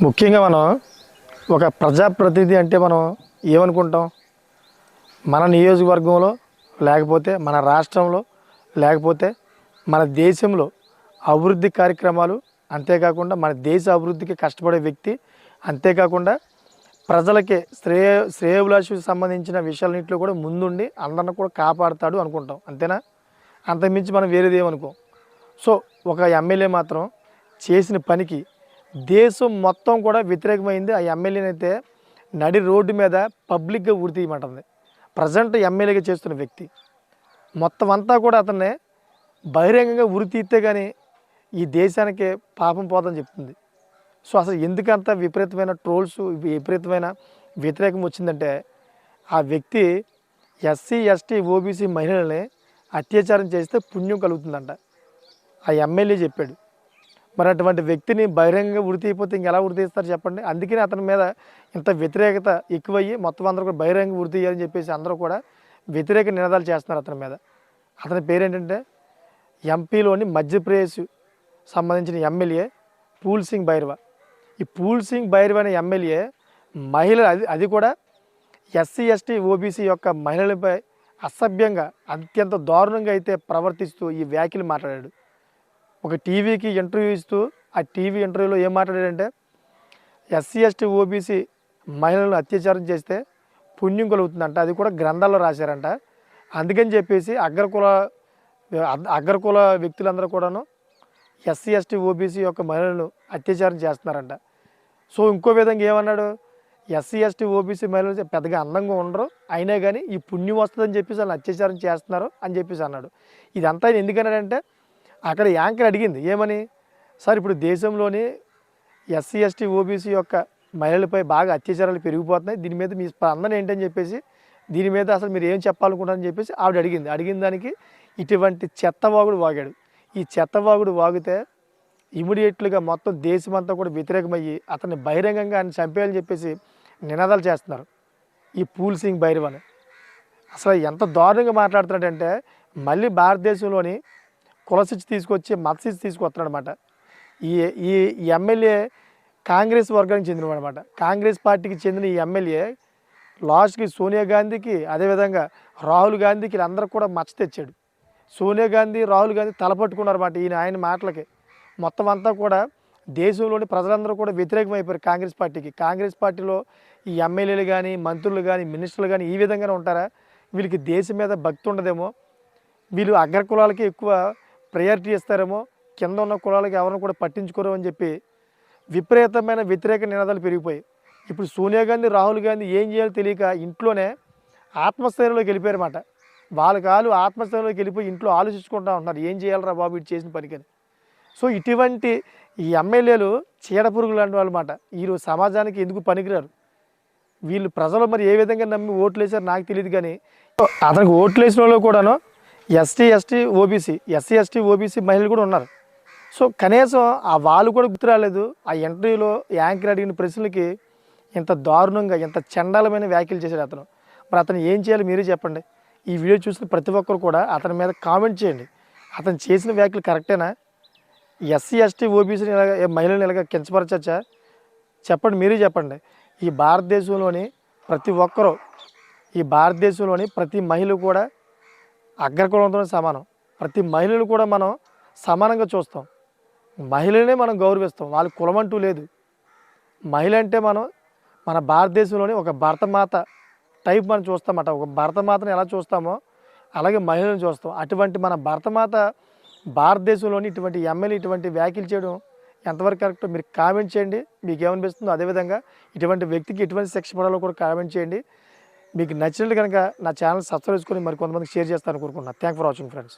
ముఖ్యంగా మనం ఒక ప్రజాప్రతినిధి అంటే మనం ఏమనుకుంటాం? మన నియోజకవర్గంలో లేకపోతే మన రాష్ట్రంలో లేకపోతే మన దేశంలో అభివృద్ధి కార్యక్రమాలు అంతేకాకుండా మన దేశ అభివృద్ధికి కష్టపడే వ్యక్తి అంతేకాకుండా ప్రజలకి శ్రేయ శ్రేయభిలాషకు సంబంధించిన విషయాలన్నింటిలో కూడా ముందుండి అందరిని కూడా కాపాడుతాడు అనుకుంటాం. అంతేనా? అంతకుమించి మనం వేరేది ఏమనుకోం. సో ఒక ఎమ్మెల్యే మాత్రం చేసిన పనికి దేశం మొత్తం కూడా వ్యతిరేకమైంది. ఆ ఎమ్మెల్యేని అయితే నడి రోడ్డు మీద పబ్లిక్గా ఉరి తీయమంటుంది. ప్రజెంట్ ఎమ్మెల్యేగా చేస్తున్న వ్యక్తి. మొత్తం అంతా కూడా అతన్ని బహిరంగంగా ఉరి తీస్తే కానీ ఈ దేశానికి పాపం పోదని చెప్తుంది. సో అసలు ఎందుకంత విపరీతమైన ట్రోల్స్ విపరీతమైన వ్యతిరేకం వచ్చిందంటే ఆ వ్యక్తి ఎస్సీ ఎస్టీ ఓబీసీ మహిళల్ని అత్యాచారం చేస్తే పుణ్యం కలుగుతుందంట. ఆ ఎమ్మెల్యే చెప్పాడు. మరి అటువంటి వ్యక్తిని బహిరంగంగా ఉరితీయపోతే ఇంకెలా ఉరితీస్తారు చెప్పండి? అందుకని అతని మీద ఇంత వ్యతిరేకత ఎక్కువయ్యి మొత్తం అందరూ కూడా బహిరంగ ఉరితీయాలని చెప్పేసి అందరూ కూడా వ్యతిరేక నినాదాలు చేస్తున్నారు అతని మీద. అతని పేరేంటంటే ఎంపీలోని మధ్యప్రదేశ్ సంబంధించిన ఎమ్మెల్యే పూల్ సింగ్ భైరవ ఈ పూల్ సింగ్ భైరవ అనే ఎమ్మెల్యే మహిళ అది అది కూడా ఎస్సీ ఎస్టీ ఓబీసీ యొక్క మహిళలపై అసభ్యంగా అత్యంత దారుణంగా అయితే ప్రవర్తిస్తూ ఈ వ్యాఖ్యలు మాట్లాడాడు. ఒక టీవీకి ఇంటర్వ్యూ ఇస్తూ ఆ టీవీ ఇంటర్వ్యూలో ఏం మాట్లాడాడంటే ఎస్సీ ఎస్టీ ఓబీసీ మహిళలను అత్యాచారం చేస్తే పుణ్యం కలుగుతుందంట. అది కూడా గ్రంథాల్లో రాశారంట. అందుకని చెప్పేసి అగ్రకుల అగ్రకుల వ్యక్తులందరూ కూడాను ఎస్సీ ఎస్టీ ఓబీసీ యొక్క మహిళలను అత్యాచారం చేస్తున్నారంట. సో ఇంకో విధంగా ఏమన్నాడు? ఎస్సీ ఎస్టీ ఓబీసీ మహిళలు పెద్దగా అందంగా ఉండరు. అయినా కానీ ఈ పుణ్యం వస్తుందని చెప్పేసి వాళ్ళు అత్యాచారం చేస్తున్నారు అని చెప్పేసి అన్నాడు. ఇదంతా ఎందుకన్నాడంటే అక్కడ యాంకర్ అడిగింది ఏమని? సార్ ఇప్పుడు దేశంలోని ఎస్సీ ఎస్టీ ఓబీసీ యొక్క మహిళలపై బాగా అత్యాచారాలు పెరిగిపోతున్నాయి. దీని మీద మీ స్పందన ఏంటని చెప్పేసి దీని మీద అసలు మీరు ఏం చెప్పాలనుకుంటారని చెప్పేసి ఆవిడ అడిగింది. అడిగిన దానికి ఇటువంటి చెత్తవాగుడు వాగాడు ఈ చెత్తవాగుడు వాగితే ఇమీడియట్లుగా మొత్తం దేశమంతా కూడా వ్యతిరేకమయ్యి అతన్ని బహిరంగంగా ఆయన చంపేయాలని చెప్పేసి నినాదాలు చేస్తున్నారు. ఈ పూల్ సింగ్ భైరవ్ అని అసలు ఎంత దారుణంగా మాట్లాడుతున్నాడంటే మళ్ళీ భారతదేశంలోని కులశిచ్చి తీసుకొచ్చి మతశిచ్చి తీసుకొస్తున్నాడు అనమాట ఈ ఈ ఎమ్మెల్యే కాంగ్రెస్ వర్గానికి చెందినవాడు అనమాట కాంగ్రెస్ పార్టీకి చెందిన ఈ ఎమ్మెల్యే లాస్ట్కి సోనియా గాంధీకి అదేవిధంగా రాహుల్ గాంధీకి వీళ్ళందరూ కూడా మచ్చ తెచ్చాడు. సోనియా గాంధీ రాహుల్ గాంధీ తలపట్టుకున్నారన్నమాట ఈయన ఆయన మాటలకి. మొత్తం అంతా కూడా దేశంలోని ప్రజలందరూ కూడా వ్యతిరేకమైపోయారు కాంగ్రెస్ పార్టీకి. కాంగ్రెస్ పార్టీలో ఈ ఎమ్మెల్యేలు కానీ మంత్రులు కానీ మినిస్టర్లు కానీ ఈ విధంగానే ఉంటారా? వీళ్ళకి దేశం మీద భక్తి ఉండదేమో? వీళ్ళు అగ్ర కులాలకి ఎక్కువ ప్రయారిటీ ఇస్తారేమో కింద ఉన్న కులాలకి ఎవరిని కూడా పట్టించుకోరు అని చెప్పి విపరీతమైన వ్యతిరేక నినాదాలు పెరిగిపోయాయి. ఇప్పుడు సోనియా గాంధీ రాహుల్ గాంధీ ఏం చేయాలో తెలియక ఇంట్లోనే ఆత్మస్థైర్యంలోకి వెళ్ళిపోయారన్నమాట. వాళ్ళ కాలు ఆత్మస్థైర్యంలోకి వెళ్ళిపోయి ఇంట్లో ఆలోచించుకుంటా ఉంటున్నారు. ఏం చేయాలరా బాబు ఇటు చేసిన పనికని సో ఇటువంటి ఈ ఎమ్మెల్యేలు చీడపురుగులు లాంటి వాళ్ళమాట వీరు సమాజానికి ఎందుకు పనికిరారు? వీళ్ళు ప్రజలు మరి ఏ విధంగా నమ్మి ఓట్లు వేశారు నాకు తెలియదు కానీ అతనికి ఓట్లు వేసిన వాళ్ళు కూడాను ST ST OBC SC ST OBC మహిళలు కూడా ఉన్నారు. సో కనీసం ఆ వాళ్ళు కూడా గుర్తు రాలేదు ఆ ఇంటర్వ్యూలో యాంకర్ అడిగిన ప్రశ్నలకి ఇంత దారుణంగా ఇంత చండాలమైన వ్యాఖ్యలు చేశాడు అతను. మరి అతను ఏం చేయాలి మీరే చెప్పండి. ఈ వీడియో చూసిన ప్రతి ఒక్కరు కూడా అతని మీద కామెంట్ చేయండి. అతను చేసిన వ్యాఖ్యలు కరెక్టేనా? ఎస్సీ ఎస్టీ ఓబీసీని ఇలాగ ఏ మహిళలను ఇలాగ కించపరచచ్చా? చెప్పండి మీరే చెప్పండి. ఈ భారతదేశంలోని ప్రతి ఒక్కరూ ఈ భారతదేశంలోని ప్రతి మహిళ కూడా అగ్రకులంతో సమానం. ప్రతి మహిళను కూడా మనం సమానంగా చూస్తాం. మహిళనే మనం గౌరవిస్తాం. వాళ్ళ కులం అంటూ లేదు. మహిళ అంటే మనం మన భారతదేశంలోని ఒక భరతమాత టైప్ మనం చూస్తామట ఒక భరతమాతను ఎలా చూస్తామో అలాగే మహిళలను చూస్తాం. అటువంటి మన భరతమాత భారతదేశంలోని ఇటువంటి ఎమ్మెల్యే ఇటువంటి వ్యాఖ్యలు చేయడం ఎంతవరకు కరెక్ట్ మీరు కామెంట్ చేయండి. మీకు ఏమనిపిస్తుందో అదేవిధంగా ఇటువంటి వ్యక్తికి ఎటువంటి శిక్ష పడాలో కూడా కామెంట్ చేయండి. మీకు నచ్చినట్టు కనుక నా ఛానల్ సబ్స్క్రైబ్ చేసుకొని మరి కొంతమందికి షేర్ చేస్తాను కోరుకుంటున్నాను థ్యాంక్ ఫర్ వాచింగ్ ఫ్రెండ్స్